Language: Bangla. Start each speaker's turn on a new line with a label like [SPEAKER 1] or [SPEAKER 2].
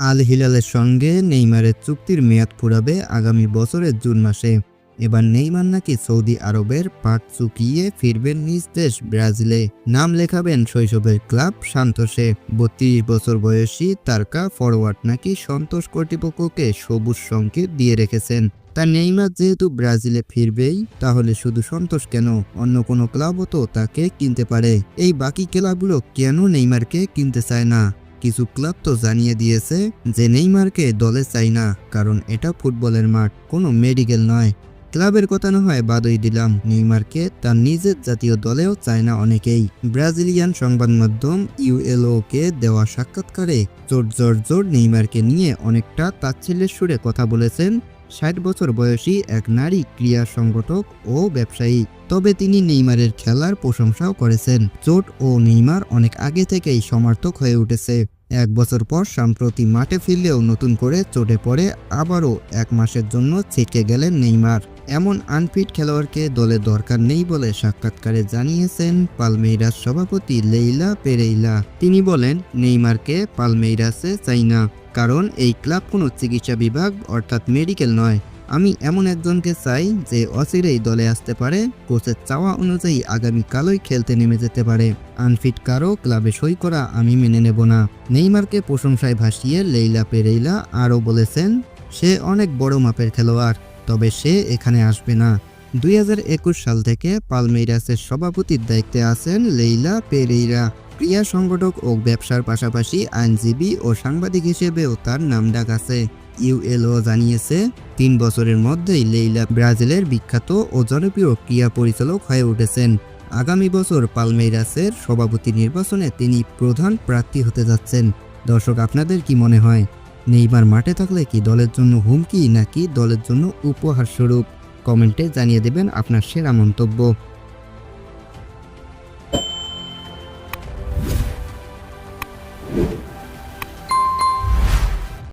[SPEAKER 1] আল হিলালের সঙ্গে নেইমারের চুক্তির মেয়াদ ফুরাবে আগামী বছরের জুন মাসে। এবার নেইমার নাকি সৌদি আরবের পাট চুকিয়ে ফিরবেন নিজ দেশ ব্রাজিলে। নাম লেখাবেন শৈশবের ক্লাব সান্তোসে। বত্রিশ বছর বয়সী তারকা ফরওয়ার্ড নাকি সন্তোষ কর্তৃপক্ষকে সবুজ সংকেত দিয়ে রেখেছেন। তা নেইমার যেহেতু ব্রাজিলে ফিরবেই, তাহলে শুধু সন্তোষ কেন? অন্য কোনো ক্লাবও তো তাকে কিনতে পারে। এই বাকি ক্লাবগুলো কেন নেইমারকে কিনতে চায় না? কিছু ক্লাব তো জানিয়ে দিয়েছে যে নেইমারকে দলে চাই না, কারণ এটা ফুটবলের মাঠ, কোনো মেডিকেল নয়। ক্লাবের কথা না হয় বাদই দিলাম, নেইমারকে তার নিজের জাতীয় দলেও চায় না অনেকেই। ব্রাজিলিয়ান সংবাদ মাধ্যম ইউএলও কে দেওয়া সাক্ষাৎকারে জোর জোর জোর নেইমারকে নিয়ে অনেকটা তাচ্ছিল্যের সুরে কথা বলেছেন ষাট বছর বয়সী এক নারী ক্রীড়া সংগঠক ও ব্যবসায়ী। তবে তিনি নেইমারের খেলার প্রশংসাও করেছেন। চোট ও নেইমার অনেক আগে থেকেই সমর্থক হয়ে উঠেছে। এক বছর পর সাম্প্রতি মাঠে ফিরলেও নতুন করে চোটে পড়ে আবারও এক মাসের জন্য ছিটকে গেলেন নেইমার। এমন আনফিট খেলোয়াড়কে দলে দরকার নেই বলে সাক্ষাৎকারে জানিয়েছেন পালমেইরাস সভাপতি লেইলা পেরেইলা। তিনি বলেন, নেইমারকে পালমেইরাসে চাই না, কারণ এই ক্লাব কোনো চিকিৎসা বিভাগ অর্থাৎ মেডিকেল নয়। আমি এমন একজনকে চাই যে অচিরেই দলে আসতে পারে, কোচের চাওয়া অনুযায়ী আগামীকালই খেলতে নেমে যেতে পারে। আনফিট কারও ক্লাবে সই করা আমি মেনে নেব না। নেইমারকে প্রশংসায় ভাসিয়ে লেইলা পেরেইলা আরও বলেছেন, সে অনেক বড় মাপের খেলোয়াড়, তবে সে এখানে আসবে না। দুই হাজার একুশ সাল থেকে পালমেইরাসের সভাপতির দায়িত্বে আছেন লেইলা পেরেইরা। ক্রিয়া সংগঠক ও ব্যবসার পাশাপাশি আইনজীবী ও সাংবাদিক হিসেবেও তার নাম ডাক আছে। ইউএলও জানিয়েছে, তিন বছরের মধ্যেই লেইলা ব্রাজিলের বিখ্যাত ও জনপ্রিয় ক্রিয়া পরিচালক হয়ে উঠেছেন। আগামী বছর পালমেইরাসের সভাপতি নির্বাচনে তিনি প্রধান প্রার্থী হতে যাচ্ছেন। দর্শক, আপনাদের কি মনে হয়? নেইমার মাঠে থাকলে কি দলের জন্য হুমকি নাকি দলের জন্য উপহার স্বরূপ? কমেন্টে জানিয়ে দেবেন আপনার সেরা মন্তব্য।